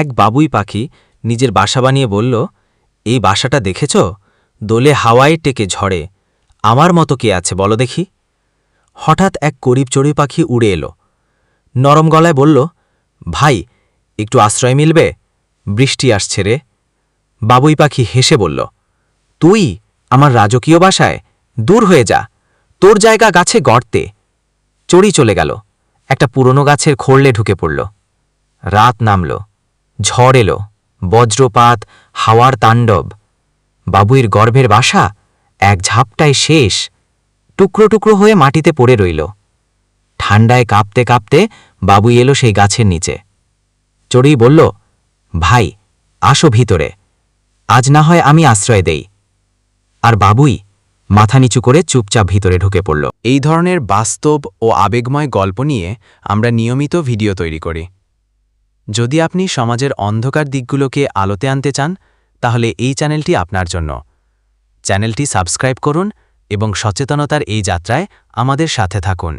এক বাবুই পাখি নিজের বাসা বানিয়ে বলল, এই বাসাটা দেখেছ? দোলে হাওয়ায় টেকে ঝড়ে। আমার মতো কে আছে বলো দেখি? হঠাৎ এক গরিব চড়ুই পাখি উড়ে এলো। নরম গলায় বলল, ভাই, একটু আশ্রয় মিলবে? বৃষ্টি আসছে রে। বাবুই পাখি হেসে বলল, তুই আমার রাজকীয় বাসায়? দূর হয়ে যা। তোর জায়গা গাছে গর্তে। চড়ি চলে গেল। একটা পুরনো গাছের খোরলে ঢুকে পড়ল। রাত নামল। ঝড় এলো, বজ্রপাত, হাওয়ার তাণ্ডব। বাবুইর গর্ভের বাসা এক ঝাপটায় শেষ, টুকরো টুকরো হয়ে মাটিতে পড়ে রইল। ঠান্ডায় কাঁপতে কাঁপতে বাবুই এলো সেই গাছের নিচে। চড়ুই বলল, ভাই, আসো ভিতরে, আজ না হয় আমি আশ্রয় দেই। আর বাবুই মাথা নিচু করে চুপচাপ ভিতরে ঢুকে পড়ল। এই ধরনের বাস্তব ও আবেগময় গল্প নিয়ে আমরা নিয়মিত ভিডিও তৈরি করি। যদি আপনি সমাজের অন্ধকার দিকগুলোকে আলোতে আনতে চান, তাহলে এই চ্যানেলটি আপনার জন্য। চ্যানেলটি সাবস্ক্রাইব করুন এবং সচেতনতার এই যাত্রায় আমাদের সাথে থাকুন।